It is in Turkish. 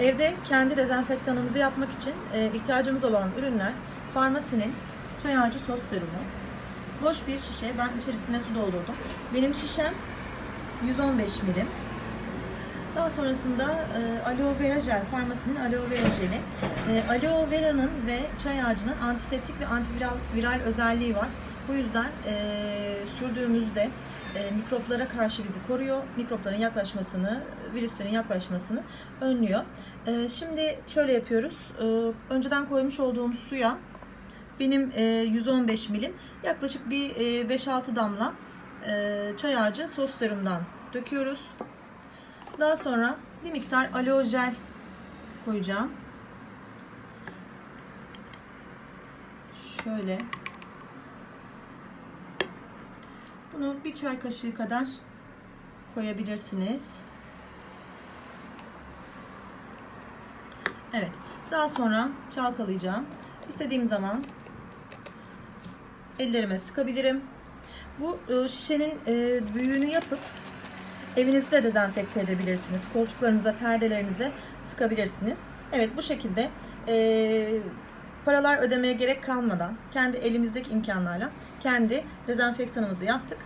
Evde kendi dezenfektanımızı yapmak için e, ihtiyacımız olan ürünler Farmasi'nin çay ağacı sos serumu. Boş bir şişe. Ben içerisine su doldurdum. Benim şişem 115 milim. Daha sonrasında e, aloe vera jel, Farmasi'nin aloe vera jeli. E, aloe vera'nın ve çay ağacının antiseptik ve antiviral viral özelliği var. Bu yüzden e, sürdüğümüzde e, mikroplara karşı bizi koruyor. Mikropların yaklaşmasını, virüslerin yaklaşmasını önlüyor. E, şimdi şöyle yapıyoruz. E, önceden koymuş olduğum suya benim e, 115 milim yaklaşık bir e, 5-6 damla çay ağacı sos serumdan döküyoruz. Daha sonra bir miktar aloe jel koyacağım. Şöyle. Bunu bir çay kaşığı kadar koyabilirsiniz. Evet. Daha sonra çalkalayacağım. İstediğim zaman ellerime sıkabilirim. Bu e, şişenin e, büyüğünü yapıp Evinizi de dezenfekte edebilirsiniz. Koltuklarınıza, perdelerinize sıkabilirsiniz. Evet bu şekilde e, paralar ödemeye gerek kalmadan kendi elimizdeki imkanlarla kendi dezenfektanımızı yaptık.